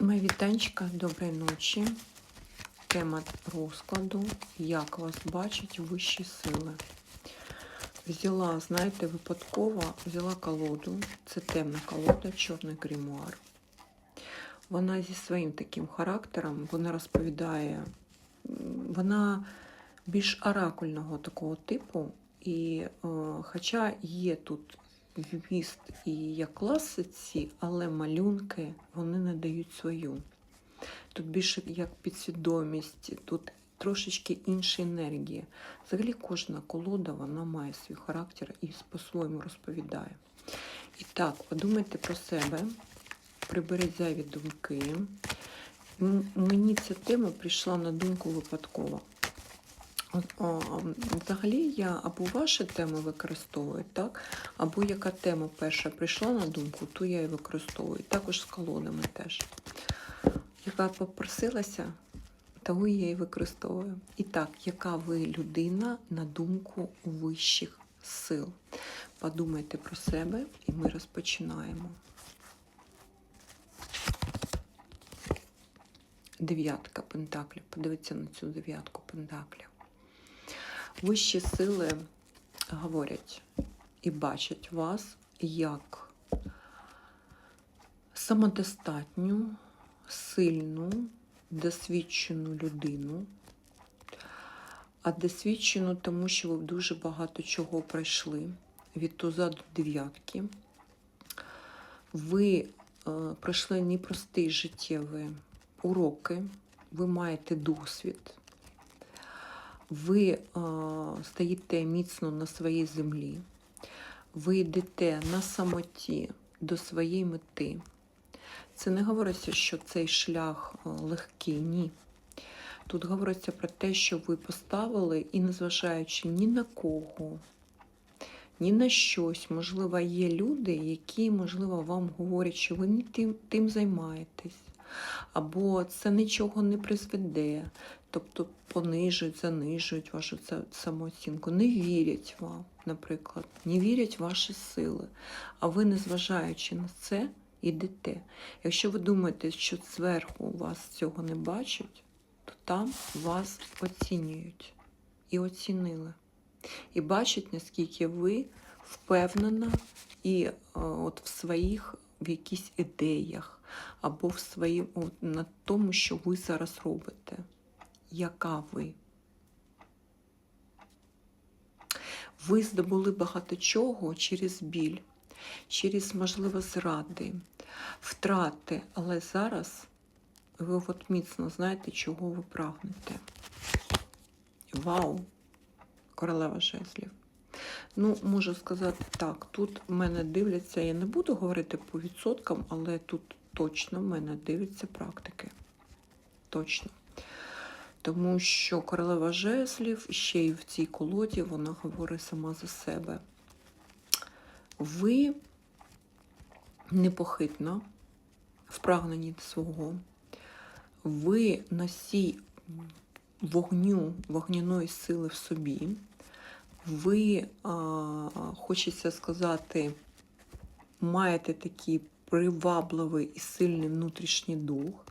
Мої вітанчика, доброї ночі. Тема розкладу. Як вас бачать вищі сили. Взяла, знаєте, випадково взяла колоду. Це темна колода, чорний грімуар. Вона зі своїм таким характером, вона розповідає, вона більш оракульного такого типу. І е, хоча є тут вміст і як класиці, але малюнки вони не дають свою. Тут більше як підсвідомість, тут трошечки інші енергії. Взагалі кожна колода вона має свій характер і по-своєму розповідає. І так, подумайте про себе, приберіть зайві думки. Мені ця тема прийшла на думку випадково. Взагалі я або ваші теми використовую, так? або яка тема перша прийшла на думку, то я і використовую. Також з колодами теж. Яка попросилася, того я і використовую. І так, яка ви людина на думку вищих сил? Подумайте про себе і ми розпочинаємо. Дев'ятка пентаклів. Подивіться на цю дев'ятку пентаклів. Вищі сили говорять і бачать вас як самодостатню, сильну, досвідчену людину, а досвідчену, тому що ви дуже багато чого пройшли від туза до дев'ятки. Ви е, пройшли непрості життєві уроки, ви маєте досвід ви е, стоїте міцно на своїй землі, ви йдете на самоті до своєї мети. Це не говориться, що цей шлях е, легкий, ні. Тут говориться про те, що ви поставили і, незважаючи ні на кого, ні на щось, можливо, є люди, які, можливо, вам говорять, що ви не тим, тим займаєтесь, або це нічого не призведе, тобто понижують, занижують вашу самооцінку, не вірять вам, наприклад, не вірять в ваші сили. А ви, незважаючи на це, йдете. Якщо ви думаєте, що зверху вас цього не бачать, то там вас оцінюють і оцінили. І бачать, наскільки ви впевнена і е, от в своїх в якісь ідеях, або в своїм на тому, що ви зараз робите. Яка ви? Ви здобули багато чого через біль, через, можливо, зради, втрати, але зараз ви от міцно знаєте, чого ви прагнете. Вау! Королева жезлів. Ну, можу сказати так, тут в мене дивляться, я не буду говорити по відсоткам, але тут точно мене дивляться практики. Точно. Тому що королева жезлів ще й в цій колоді вона говорить сама за себе. Ви непохитна в до свого. Ви носій вогню, вогняної сили в собі. Ви, хочеться сказати, маєте такий привабливий і сильний внутрішній дух.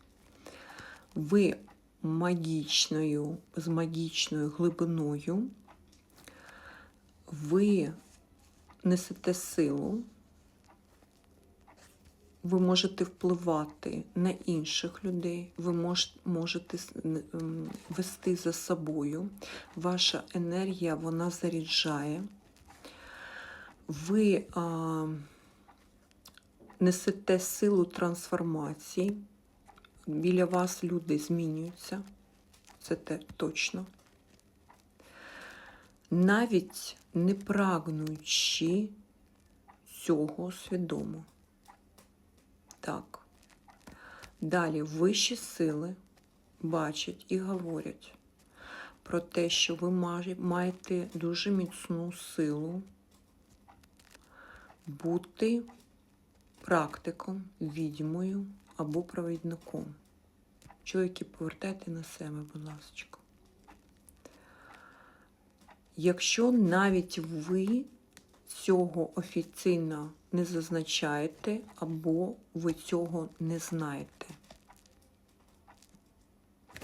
Ви магічною, з магічною глибиною. Ви несете силу. Ви можете впливати на інших людей, ви можете вести за собою. Ваша енергія вона заряджає. Ви а, несете силу трансформації. Біля вас люди змінюються. Це те точно. Навіть не прагнучи цього свідомо. Так. Далі вищі сили бачать і говорять про те, що ви маєте дуже міцну силу бути практиком, відьмою або провідником. Чоловіки, повертайте на себе, будь ласка. Якщо навіть ви цього офіційно не зазначаєте, або ви цього не знаєте.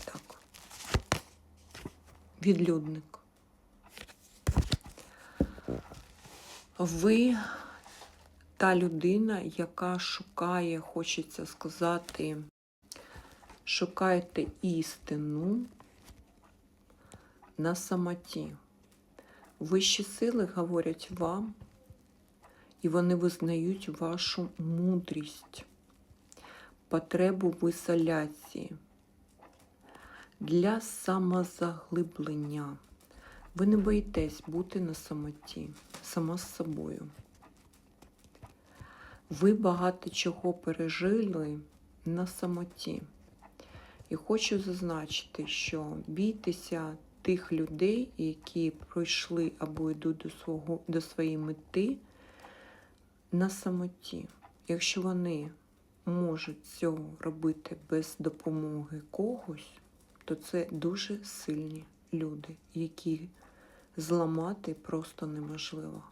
Так, відлюдник. Ви та людина, яка шукає, хочеться сказати, шукаєте істину на самоті. Вищі сили говорять вам, і вони визнають вашу мудрість, потребу в ізоляції для самозаглиблення. Ви не боїтесь бути на самоті, сама з собою. Ви багато чого пережили на самоті. І хочу зазначити, що бійтеся тих людей, які пройшли або йдуть до, свого, до своєї мети на самоті. Якщо вони можуть цього робити без допомоги когось, то це дуже сильні люди, які зламати просто неможливо.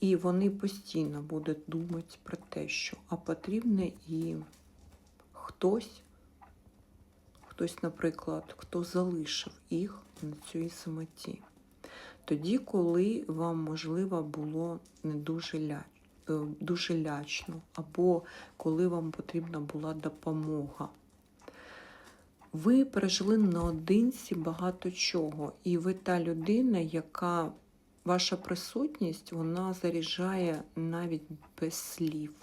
І вони постійно будуть думати про те, що а потрібне і хтось, хтось, наприклад, хто залишив їх на цій самоті. Тоді, коли вам, можливо, було не дуже ля... е, дуже лячно, або коли вам потрібна була допомога. Ви пережили наодинці багато чого, і ви та людина, яка ваша присутність, вона заряджає навіть без слів.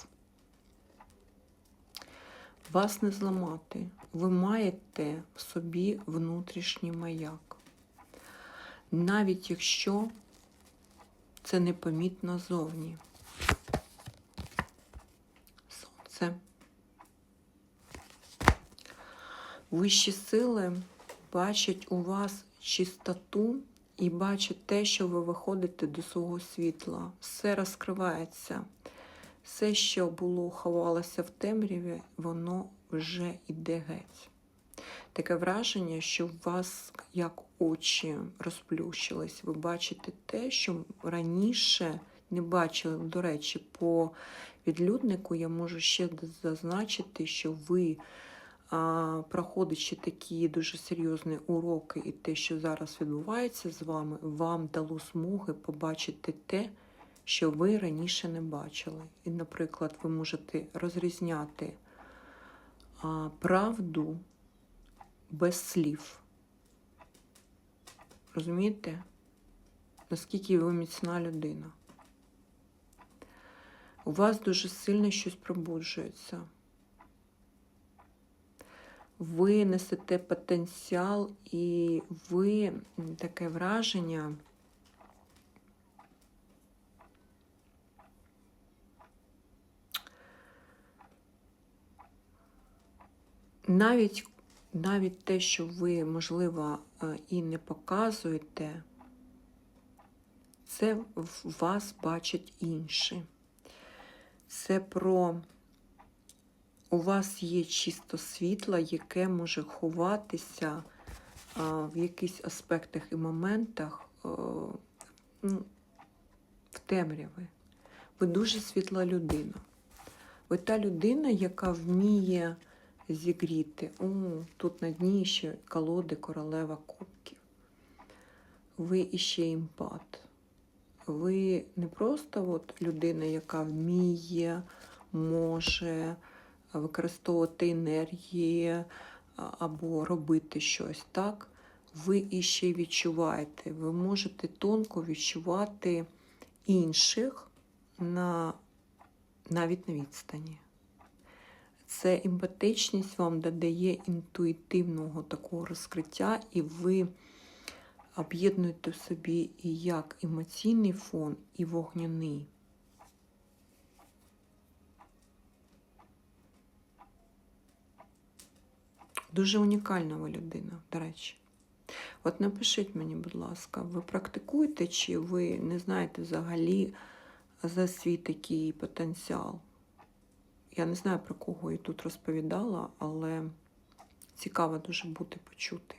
Вас не зламати. Ви маєте в собі внутрішній маяк. Навіть якщо це непомітно зовні. Сонце. Вищі сили бачать у вас чистоту і бачать те, що ви виходите до свого світла. Все розкривається. Все, що було, ховалося в темряві, воно вже йде геть. Таке враження, що у вас як очі розплющились. Ви бачите те, що раніше не бачили. До речі, по відлюднику я можу ще зазначити, що ви проходячи такі дуже серйозні уроки, і те, що зараз відбувається з вами, вам дало змоги побачити те, що ви раніше не бачили. І, наприклад, ви можете розрізняти правду без слів. Розумієте? Наскільки ви міцна людина? У вас дуже сильно щось пробуджується ви несете потенціал, і ви таке враження. Навіть навіть те, що ви, можливо, е, і не показуєте, це в вас бачать інші. Це про у вас є чисто світло, яке може ховатися в якихось аспектах і моментах ну, в темряви. Ви дуже світла людина. Ви та людина, яка вміє зігріти. О, тут на дні ще колоди королева кубків. Ви іще імпат. Ви не просто от людина, яка вміє, може використовувати енергії або робити щось, так? Ви іще відчуваєте, ви можете тонко відчувати інших на, навіть на відстані. Це емпатичність вам додає інтуїтивного такого розкриття, і ви об'єднуєте в собі і як емоційний фон, і вогняний. Дуже унікальна ви людина, до речі. От напишіть мені, будь ласка, ви практикуєте, чи ви не знаєте взагалі за свій такий потенціал? Я не знаю, про кого я тут розповідала, але цікаво дуже бути почути.